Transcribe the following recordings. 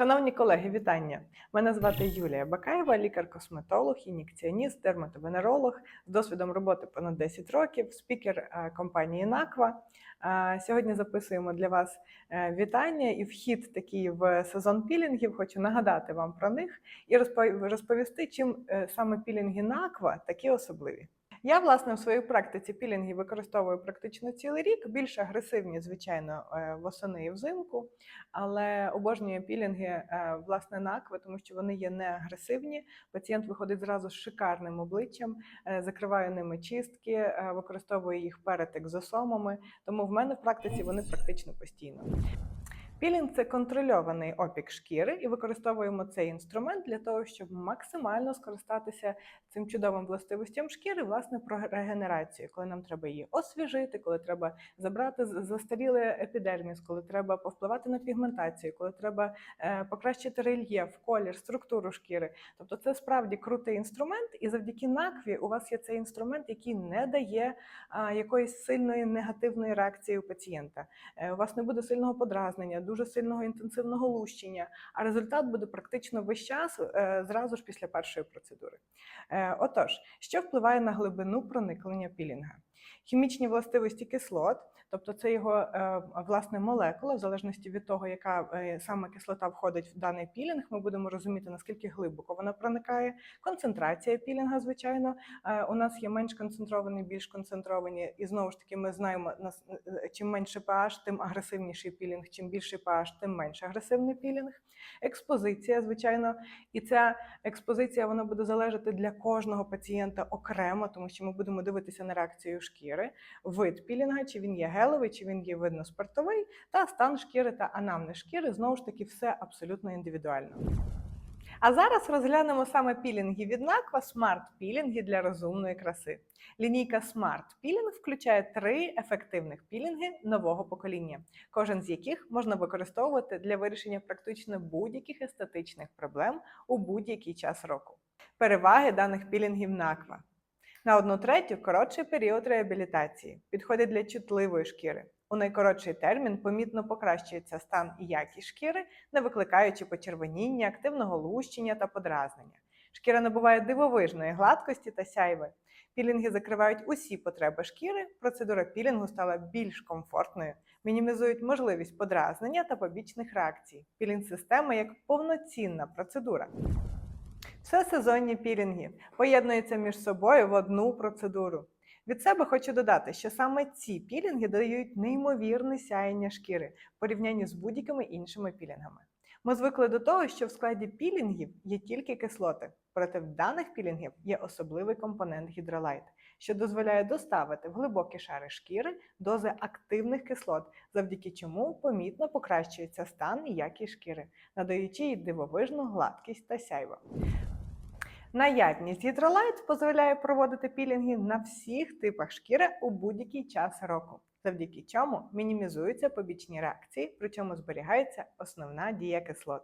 Шановні колеги, вітання! Мене звати Юлія Бакаєва, лікар-косметолог, ін'єкціоніст, дерматовенеролог з досвідом роботи понад 10 років, спікер е, компанії Наква. Е, Сьогодні записуємо для вас е, вітання і вхід такий в сезон пілінгів. Хочу нагадати вам про них і розповісти, чим саме пілінги Наква такі особливі. Я, власне, в своїй практиці пілінги використовую практично цілий рік, більш агресивні, звичайно, е, восени і взимку але обожнює пілінги е, власне накви, тому що вони є не агресивні. Пацієнт виходить зразу з шикарним обличчям, е, закриває ними чистки, використовує їх перед екзосомами. Тому в мене в практиці вони практично постійно. Пілінг це контрольований опік шкіри, і використовуємо цей інструмент для того, щоб максимально скористатися цим чудовим властивостям шкіри, власне, про регенерацію, коли нам треба її освіжити, коли треба забрати застарілий епідерміс, коли треба повпливати на пігментацію, коли треба е, покращити рельєф, колір, структуру шкіри. Тобто, це справді крутий інструмент, і завдяки накві у вас є цей інструмент, який не дає якоїсь сильної негативної реакції у пацієнта. Е, У вас не буде сильного подразнення, дуже сильного інтенсивного лущення, а результат буде практично весь час е, зразу ж після першої процедури. Е, Отож, що впливає на глибину проникнення пілінга? Хімічні властивості кислот, тобто це його е, власне молекула, в залежності від того, яка е, саме кислота входить в даний пілінг, ми будемо розуміти, наскільки глибоко вона проникає. Концентрація пілінга, звичайно, Е, у нас є менш концентровані, більш концентровані, і знову ж таки, ми знаємо, чим менше pH, тим агресивніший пілінг, чим більший pH, тим менш агресивний пілінг. Експозиція, звичайно, і ця експозиція вона буде залежати для кожного пацієнта окремо, тому що ми будемо дивитися на реакцію шкіри, вид пілінга, чи він є гелевий, чи він є видно спиртовий, та стан шкіри та анамнез шкіри. Знову ж таки, все абсолютно індивідуально. А зараз розглянемо саме пілінги від Наква Smart пілінги для розумної краси. Лінійка Smart Peeling включає три ефективних пілінги нового покоління, кожен з яких можна використовувати для вирішення практично будь-яких естетичних проблем у будь-який час року. Переваги даних пілінгів Наква. На одну третю коротший період реабілітації підходить для чутливої шкіри. У найкоротший термін помітно покращується стан і якість шкіри, не викликаючи почервоніння, активного лущення та подразнення. Шкіра набуває дивовижної гладкості та сяйви. Пілінги закривають усі потреби шкіри. Процедура пілінгу стала більш комфортною, мінімізують можливість подразнення та побічних реакцій. Пілінг-система як повноцінна процедура. Все сезонні пілінги поєднуються між собою в одну процедуру. Від себе хочу додати, що саме ці пілінги дають неймовірне сяєння шкіри в порівнянні з будь-якими іншими пілінгами. Ми звикли до того, що в складі пілінгів є тільки кислоти, проте в даних пілінгів є особливий компонент гідролайт, що дозволяє доставити в глибокі шари шкіри дози активних кислот, завдяки чому помітно покращується стан і якість шкіри, надаючи їй дивовижну гладкість та сяйво. Наявність гідролайт дозволяє проводити пілінги на всіх типах шкіри у будь-який час року, завдяки чому мінімізуються побічні реакції, причому зберігається основна дія кислот.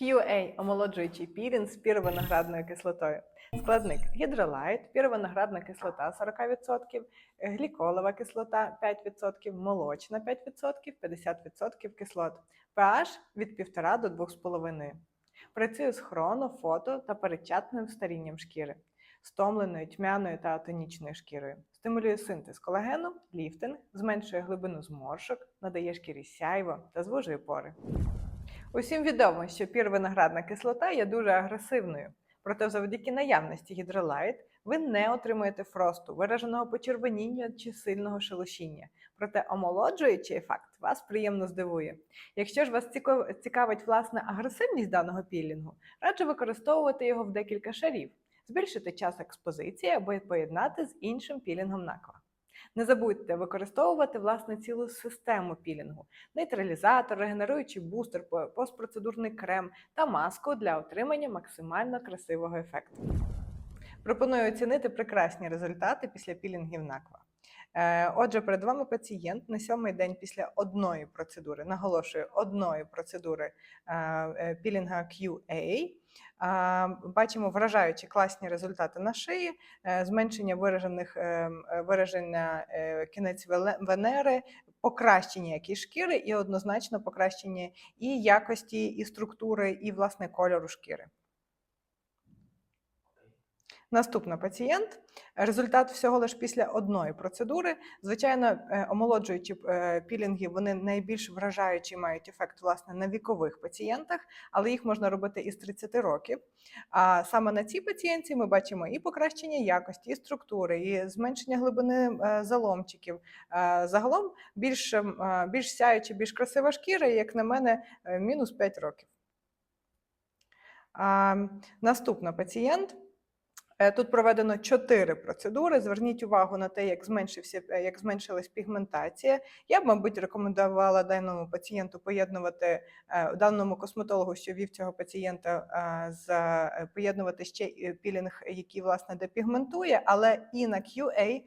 QA – омолоджуючий пілінг з піровиноградною кислотою. Складник гідролайт, піровиноградна кислота 40%, гліколова кислота 5%, молочна 5%, 50% кислот. pH від 1,5 до 2,5. Працює з хроно, фото та передчатним старінням шкіри, стомленою, тьмяною та атонічною шкірою. Стимулює синтез колагену, ліфтинг, зменшує глибину зморшок, надає шкірі сяйво та звужує пори. Усім відомо, що пірвиноградна кислота є дуже агресивною, проте завдяки наявності гідролайт ви не отримуєте фросту, вираженого почервоніння чи сильного шелушіння. Проте омолоджуючий ефект вас приємно здивує. Якщо ж вас цікавить власне агресивність даного пілінгу, раджу використовувати його в декілька шарів, збільшити час експозиції або поєднати з іншим пілінгом наква. Не забудьте використовувати власне цілу систему пілінгу: нейтралізатор, регенеруючий бустер, постпроцедурний крем та маску для отримання максимально красивого ефекту. Пропоную оцінити прекрасні результати після пілінгів наква. Е, Отже, перед вами пацієнт на сьомий день після одної процедури, наголошую, одної процедури е, е, пілінга QA. Бачимо вражаючі класні результати на шиї, зменшення виражених вираження кінець венери, покращення якісь шкіри і однозначно покращення і якості, і структури, і власне кольору шкіри. Наступна пацієнт. Результат всього лише після одної процедури. Звичайно, е, омолоджуючі е, пілінги вони найбільш вражаючі мають ефект власне на вікових пацієнтах, але їх можна робити із 30 років. А саме на цій пацієнтці ми бачимо і покращення якості, і структури, і зменшення глибини е, заломчиків. Загалом більш, ем, більш сяюча, більш красива шкіра, і, як на мене, мінус 5 років. А, Наступна пацієнт. Е, Тут проведено чотири процедури. Зверніть увагу на те, як зменшився, е, як зменшилась пігментація. Я б, мабуть, рекомендувала даному пацієнту поєднувати е, даному косметологу, що вів цього пацієнта, з поєднувати ще пілінг, який власне депігментує, але і на QA.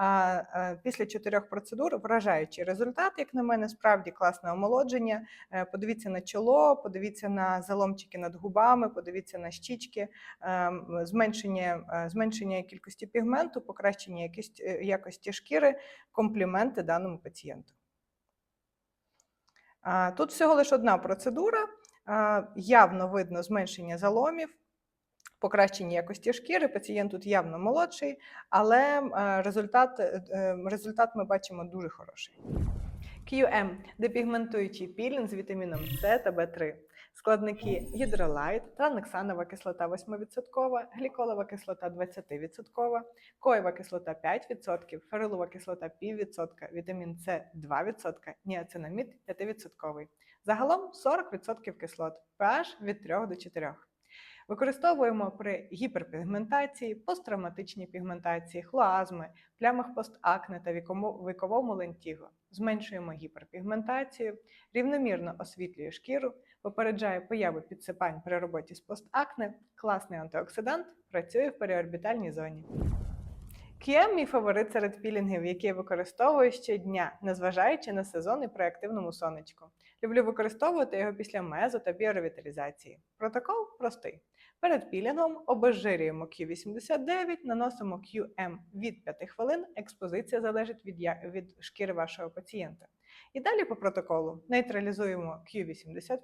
Е, після чотирьох процедур вражаючий результат, як на мене, справді класне омолодження. Е, Подивіться на чоло, подивіться на заломчики над губами, подивіться на щічки, ем, зменшення, е, зменшення кількості пігменту, покращення е, якості шкіри, компліменти даному пацієнту. Тут всього лише одна процедура. Явно видно зменшення заломів, покращення якості шкіри. Пацієнт тут явно молодший, але е, результат, е, е, результат ми бачимо дуже хороший. QM – депігментуючий пілінг з вітаміном С та В3. Складники гідролайт, транексанова кислота 8%, гліколова кислота 20%, коєва кислота 5%, ферилова кислота 0,5%, вітамін С 2%, ніацинамід 5%. Загалом 40% кислот, pH від 3 до 4. Використовуємо при гіперпігментації, посттравматичній пігментації, хлоазми, плямах постакне та віковому лентіго. Зменшуємо гіперпігментацію, рівномірно освітлює шкіру, попереджає появи підсипань при роботі з постакне, класний антиоксидант, працює в періорбітальній зоні. Кіем мій фаворит серед пілінгів, які я використовую щодня, незважаючи на сезон і при активному сонечку. Люблю використовувати його після мезо та біоревіталізації. Протокол простий. Перед пілінгом обезжирюємо Q89, наносимо QM від 5 хвилин. Експозиція залежить від, від шкіри вашого пацієнта. І далі по протоколу нейтралізуємо Q85,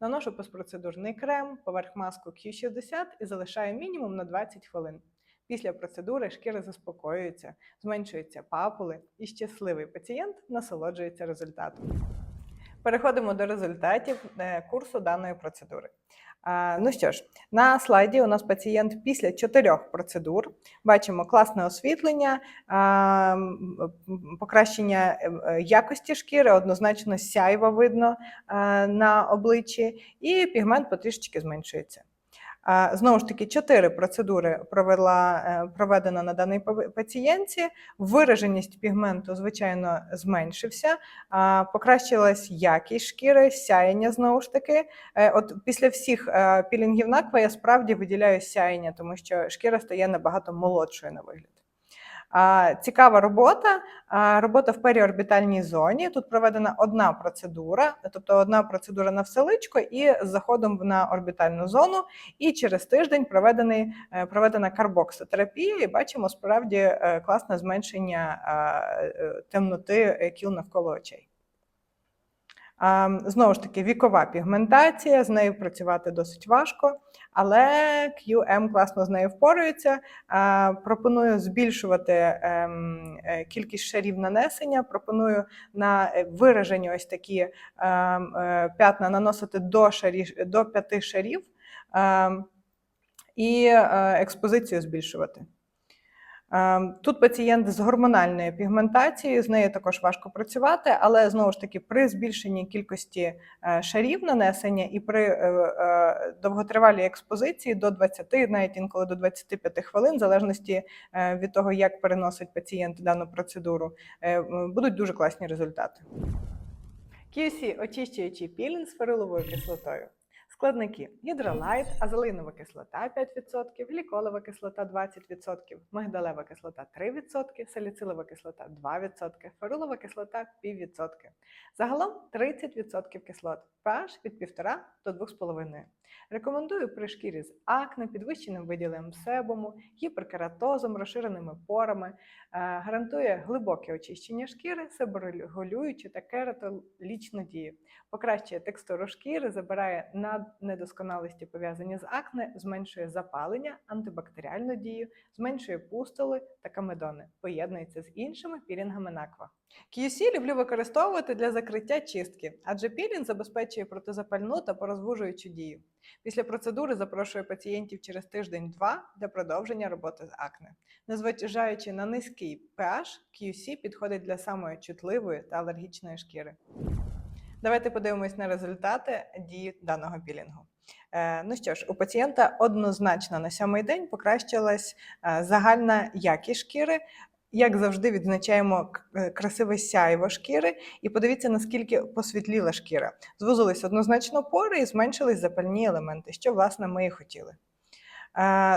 наношу постпроцедурний крем, поверх маску Q60 і залишаю мінімум на 20 хвилин. Після процедури шкіра заспокоюється, зменшуються папули, і щасливий пацієнт насолоджується результатом. Переходимо до результатів е, курсу даної процедури. Ну що ж, на слайді у нас пацієнт після чотирьох процедур. Бачимо класне освітлення, покращення е, е, якості шкіри, однозначно сяйва видно е, на обличчі, і пігмент потрішечки зменшується. Знову ж таки, чотири процедури провела, проведена проведено на даній пацієнтці. Вираженість пігменту, звичайно, зменшився, покращилась якість шкіри, сяєння знову ж таки. Е, От після всіх е, пілінгів наква я справді виділяю сяєння, тому що шкіра стає набагато молодшою на вигляд. Цікава робота. Робота в періорбітальній зоні. Тут проведена одна процедура, тобто одна процедура на вселичко і з заходом на орбітальну зону. І через тиждень проведений, е, проведена карбоксотерапія, і бачимо справді е, класне зменшення е, темноти кіл навколо очей. Знову ж таки, вікова пігментація, з нею працювати досить важко, але QM класно з нею впорується. Пропоную збільшувати ем, е, кількість шарів нанесення. Пропоную на е, виражені ось такі ем, е, п'ятна наносити до, шарі, до п'яти шарів ем, і експозицію збільшувати. Ем, Тут пацієнт з гормональною пігментацією, з нею також важко працювати, але знову ж таки при збільшенні кількості е, шарів нанесення і при е, е, довготривалій експозиції до 20, навіть інколи до 25 хвилин, в залежності від того, як переносить пацієнт дану процедуру, будуть дуже класні результати. QC очищуючий пілінг з фериловою кислотою. Складники: гідролайт, азелинова кислота 5%, гліколова кислота 20%, мигдалева кислота 3%, саліцилова кислота 2%, ферулова кислота 5%. Загалом 30% кислот, pH від 1,5 до 2,5. Рекомендую при шкірі з акне, підвищеним виділенням себуму, гіперкератозом, розширеними порами, е, гарантує глибоке очищення шкіри, себорегулюючу та кератолічну дію. Покращує текстуру шкіри, забирає наднедосконалості пов'язані з акне, зменшує запалення, антибактеріальну дію, зменшує пустоли та камедони. Поєднується з іншими пілінгами наква. QC люблю використовувати для закриття чистки, адже пілінг забезпечує протизапальну та порозвужуючу дію. Після процедури запрошую пацієнтів через тиждень-два для продовження роботи з акне. Незважаючи на низький pH, QC підходить для самої чутливої та алергічної шкіри. Давайте подивимось на результати дії даного пілінгу. Е, ну що ж, у пацієнта однозначно на сьомий день покращилась е, загальна якість шкіри. Як завжди, відзначаємо е, красиве сяйво шкіри, і подивіться, наскільки посвітліла шкіра. Звузились однозначно пори і зменшились запальні елементи, що власне ми і хотіли.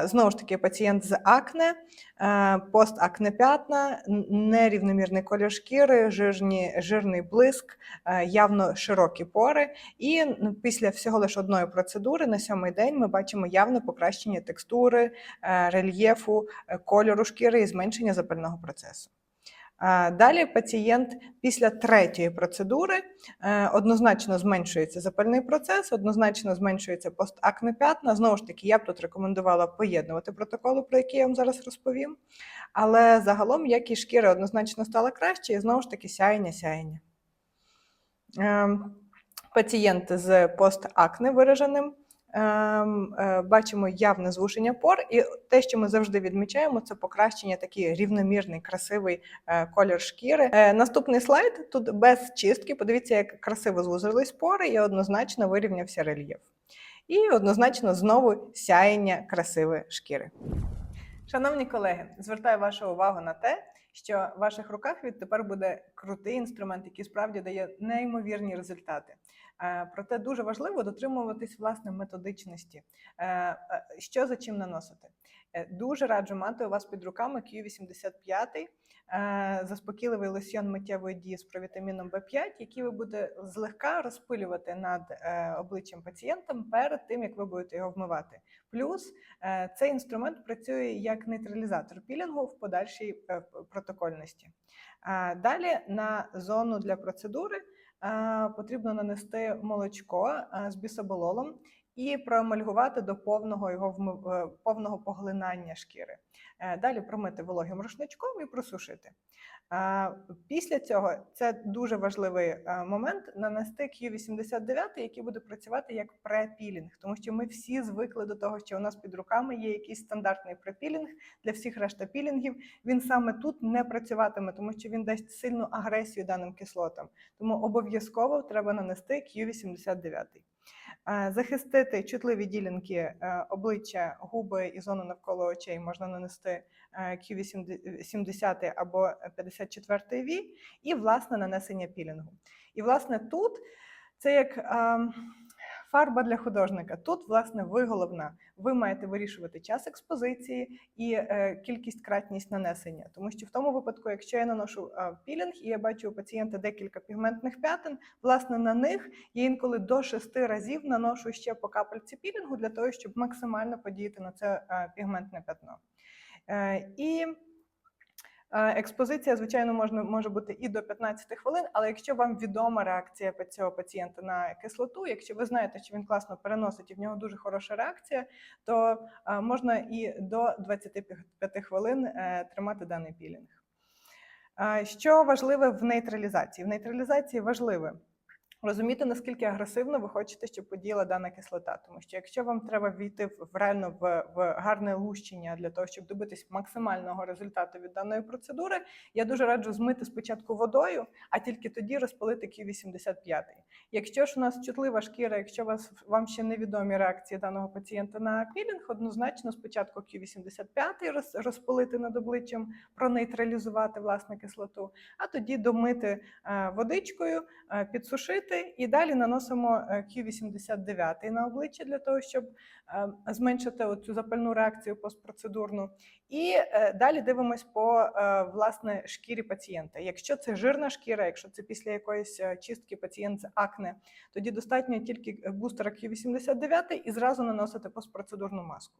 Знову ж таки, пацієнт з акне, постакне п'ятна, нерівномірний колір шкіри, жирні, жирний блиск, явно широкі пори. І після всього лише одної процедури на сьомий день ми бачимо явне покращення текстури, рельєфу, е, кольору шкіри і зменшення запального процесу. Далі пацієнт після третьої процедури е, однозначно зменшується запальний процес, однозначно зменшується постакне п'ятна. Знову ж таки, я б тут рекомендувала поєднувати протоколи, про які я вам зараз розповім. Але загалом якість шкіри однозначно стала краще, і знову ж таки сяєння, сяєння. Ем, Пацієнт з постакне вираженим. Ем, е, Бачимо явне звуження пор, і те, що ми завжди відмічаємо, це покращення, такий рівномірний, красивий е, колір шкіри. Е, Наступний слайд тут без чистки. Подивіться, як красиво звузились пори, і однозначно вирівнявся рельєф. І однозначно знову сяєння красивої шкіри. Шановні колеги, звертаю вашу увагу на те, що в ваших руках відтепер буде крутий інструмент, який справді дає неймовірні результати. Е, Проте дуже важливо дотримуватись власне методичності. Е, е, Що за чим наносити? Дуже раджу мати у вас під руками Q85, е, заспокійливий лосьйон миттєвої дії з провітаміном В5, який ви будете злегка розпилювати над обличчям пацієнтам перед тим, як ви будете його вмивати. Плюс цей інструмент працює як нейтралізатор пілінгу в подальшій протокольності. Далі на зону для процедури потрібно нанести молочко з бісобололом і проамальгувати до повного його е, повного поглинання шкіри. Е, Далі промити вологим рушничком і просушити. Після цього це дуже важливий е, момент нанести Q89, який буде працювати як препілінг, тому що ми всі звикли до того, що у нас під руками є якийсь стандартний препілінг для всіх решта пілінгів. Він саме тут не працюватиме, тому що він дасть сильну агресію даним кислотам. Тому обов'язково треба нанести Q89. Е, Захистити чутливі ділянки е, обличчя, губи і зону навколо очей можна нанести е, Q70 або 54 V і власне нанесення пілінгу. І власне тут це як ем, фарба для художника. Тут, власне, ви головна. Ви маєте вирішувати час експозиції і е, кількість кратність нанесення. Тому що в тому випадку, якщо я наношу пілінг і я бачу у пацієнта декілька пігментних п'ятин, власне на них я інколи до шести разів наношу ще по капельці пілінгу для того, щоб максимально подіяти на це пігментне пятно. Е, І Експозиція, звичайно, можна може бути і до 15 хвилин, але якщо вам відома реакція цього пацієнта на кислоту, якщо ви знаєте, що він класно переносить і в нього дуже хороша реакція, то е, можна і до 25 хвилин е, тримати даний пілінг. Е, Що важливе в нейтралізації? В нейтралізації важливе розуміти, наскільки агресивно ви хочете, щоб подіяла дана кислота. Тому що якщо вам треба війти в реально в, в гарне лущення для того, щоб добитись максимального результату від даної процедури, я дуже раджу змити спочатку водою, а тільки тоді розпалити Q85. Якщо ж у нас чутлива шкіра, якщо вас вам ще невідомі реакції даного пацієнта на пілінг, однозначно спочатку Q85 роз, розпалити над обличчям, пронейтралізувати власне кислоту, а тоді домити е, водичкою, е, підсушити закрити. І далі наносимо е, Q89 на обличчя для того, щоб е, зменшити цю запальну реакцію постпроцедурну. І е, далі дивимось по е, власне шкірі пацієнта. Якщо це жирна шкіра, якщо це після якоїсь е, чистки пацієнт з акне, тоді достатньо тільки бустера Q89 і зразу наносити постпроцедурну маску.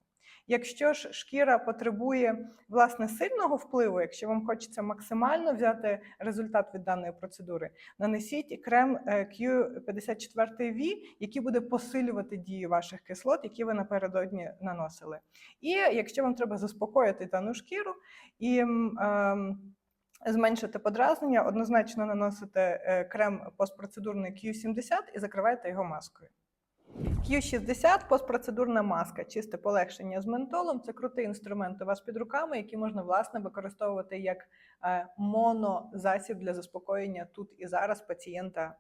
Якщо ж шкіра потребує власне сильного впливу, якщо вам хочеться максимально взяти результат від даної процедури, нанесіть крем е, Q54V, який буде посилювати дію ваших кислот, які ви напередодні наносили. І якщо вам треба заспокоїти дану шкіру і ем, зменшити подразнення, однозначно наносите е, крем постпроцедурний Q70 і закривайте його маскою. Q60 постпроцедурна маска, чисте полегшення з ментолом. Це крутий інструмент у вас під руками, який можна власне використовувати як е, монозасіб для заспокоєння тут і зараз пацієнта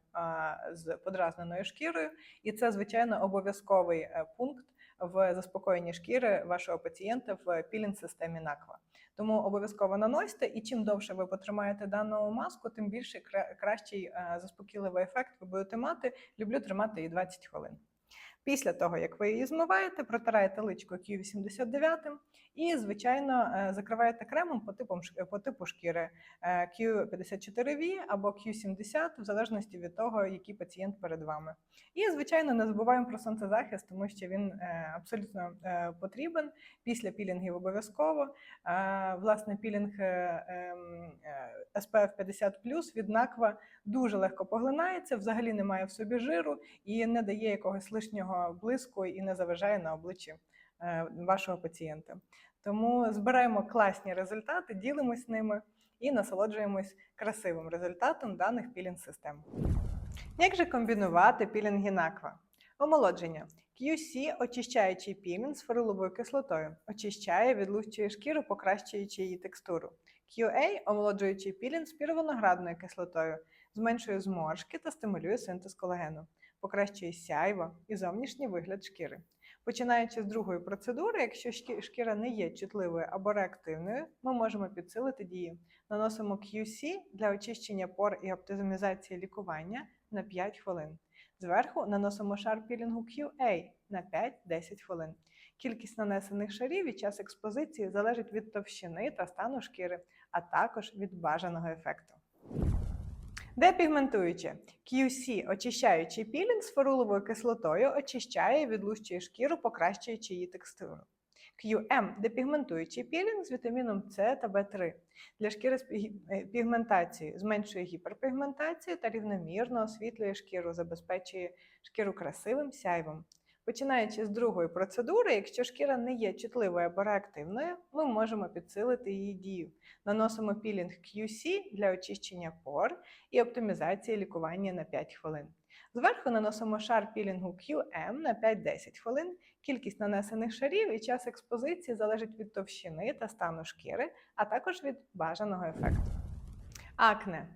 з подразненою шкірою. І це, звичайно, обов'язковий е, пункт в заспокоєнні шкіри вашого пацієнта в пілінг-системі НАКВА. Тому обов'язково наносьте, і чим довше ви потримаєте дану маску, тим більше кращий е, заспокійливий ефект ви будете мати. Люблю тримати її 20 хвилин. Після того, як ви її змиваєте, протираєте личко Q89 і, звичайно, е, закриваєте кремом по, типу, по типу шкіри е, Q54V або Q70, в залежності від того, який пацієнт перед вами. І, звичайно, не забуваємо про сонцезахист, тому що він е, абсолютно потрібен. Після пілінгів обов'язково. Власне, пілінг ем, SPF 50 від Наква дуже легко поглинається, взагалі не має в собі жиру і не дає якогось лишнього блиску і не заважає на обличчі е, вашого пацієнта. Тому збираємо класні результати, ділимось ними і насолоджуємось красивим результатом даних пілінг-систем. Як же комбінувати пілінги Наква? Омолодження. QC очищаючий пілінг з фориловою кислотою, очищає, відлущує шкіру, покращуючи її текстуру. QA омолоджуючий пілінг з піровиноградною кислотою, зменшує зморшки та стимулює синтез колагену, покращує сяйво і зовнішній вигляд шкіри. Починаючи з другої процедури, якщо шкіра не є чутливою або реактивною, ми можемо підсилити дію. Наносимо QC для очищення пор і оптимізації лікування на 5 хвилин. Зверху наносимо шар пілінгу QA на 5-10 хвилин. Кількість нанесених шарів і час експозиції залежить від товщини та стану шкіри, а також від бажаного ефекту. Депігментуюче. QC очищаючий пілінг з форуловою кислотою очищає і відлущує шкіру, покращуючи її текстуру. QM депігментуючий пілінг з вітаміном С та В3 для шкіри з е, пігментацією зменшує гіперпігментацію та рівномірно освітлює шкіру, забезпечує шкіру красивим сяйвом. Починаючи з другої процедури, якщо шкіра не є чутливою або реактивною, ми можемо підсилити її дію. Наносимо пілінг QC для очищення пор і оптимізації лікування на 5 хвилин. Зверху наносимо шар пілінгу QM на 5-10 хвилин. Кількість нанесених шарів і час експозиції залежить від товщини та стану шкіри, а також від бажаного ефекту. Акне.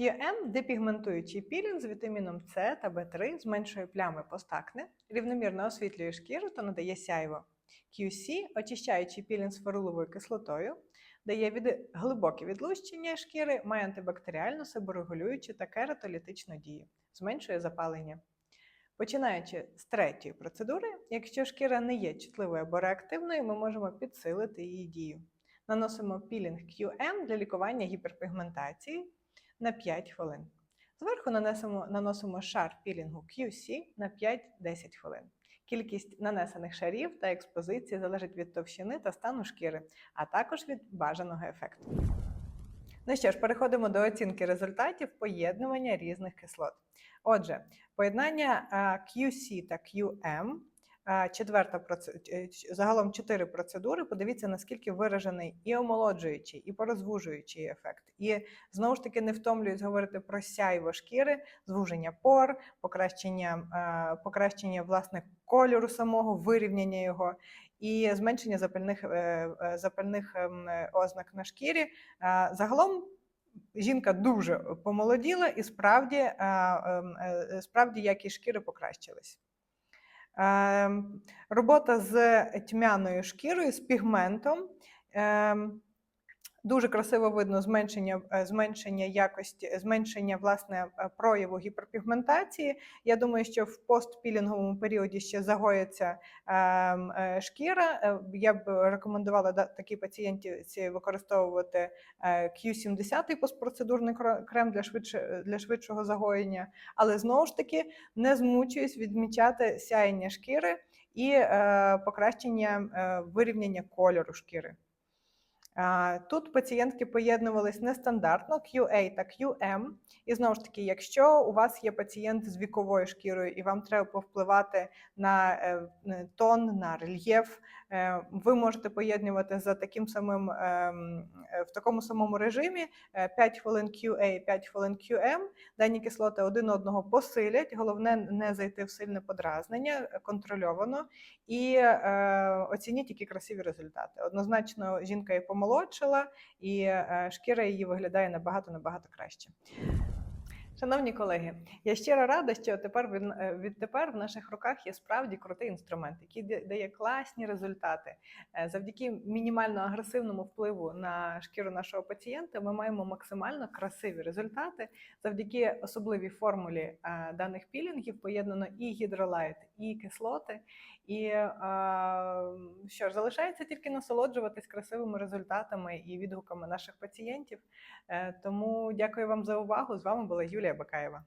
QM депігментуючий пілінг з вітаміном С та В3 зменшує плями постакне, рівномірно освітлює шкіру та надає сяйво. QC очищаючий пілінг з форуловою кислотою, дає від... глибоке відлущення шкіри, має антибактеріальну, себорегулюючу та кератолітичну дію, зменшує запалення. Починаючи з третьої процедури, якщо шкіра не є чутливою або реактивною, ми можемо підсилити її дію. Наносимо пілінг QM для лікування гіперпігментації на 5 хвилин. Зверху нанесемо, наносимо шар пілінгу QC на 5-10 хвилин. Кількість нанесених шарів та експозиції залежить від товщини та стану шкіри, а також від бажаного ефекту. Ну що ж, переходимо до оцінки результатів поєднування різних кислот. Отже, поєднання QC та QM, четверта е, загалом чотири процедури. Подивіться, наскільки виражений і омолоджуючий, і порозвужуючий ефект. І знову ж таки не втомлююсь говорити про сяйво шкіри, звуження пор, покращення, покращення власне кольору самого, вирівняння його. І зменшення запальних, е, е, запальних ем, ознак на шкірі. Загалом жінка дуже помолоділа і справді, ем, справді якість шкіри покращилась. Ем, Робота з тьмяною шкірою, з пігментом. Ем, Дуже красиво видно зменшення, е, зменшення якості, зменшення власне е, прояву гіперпігментації. Я думаю, що в постпілінговому періоді ще загоїться ем, е, шкіра. Я б рекомендувала такій пацієнтці використовувати е, Q70 постпроцедурний крем для швидше для швидшого загоєння, але знову ж таки не змучуюсь відмічати сяєння шкіри і покращення вирівняння кольору шкіри. Тут пацієнтки поєднувались нестандартно QA та QM. І знову ж таки, якщо у вас є пацієнт з віковою шкірою і вам треба повпливати на е, е, тон, на рельєф, ви можете поєднувати за таким самим ем, е, в такому самому режимі е, 5 хвилин QA, 5 хвилин QM. Дані кислоти один одного посилять. Головне не зайти в сильне подразнення е, контрольовано і е, оцініть, які красиві результати. Однозначно, жінка і помолодшила, і е, шкіра її виглядає набагато набагато краще. Шановні колеги, я щиро рада, що тепер е, відтепер в наших руках є справді крутий інструмент, який дає класні результати. Е, Завдяки мінімально агресивному впливу на шкіру нашого пацієнта ми маємо максимально красиві результати. Завдяки особливій формулі е, даних пілінгів поєднано і гідролайт, і кислоти. І що ж, залишається тільки насолоджуватись красивими результатами і відгуками наших пацієнтів. Е, Тому дякую вам за увагу. З вами була Юлія Бакаєва.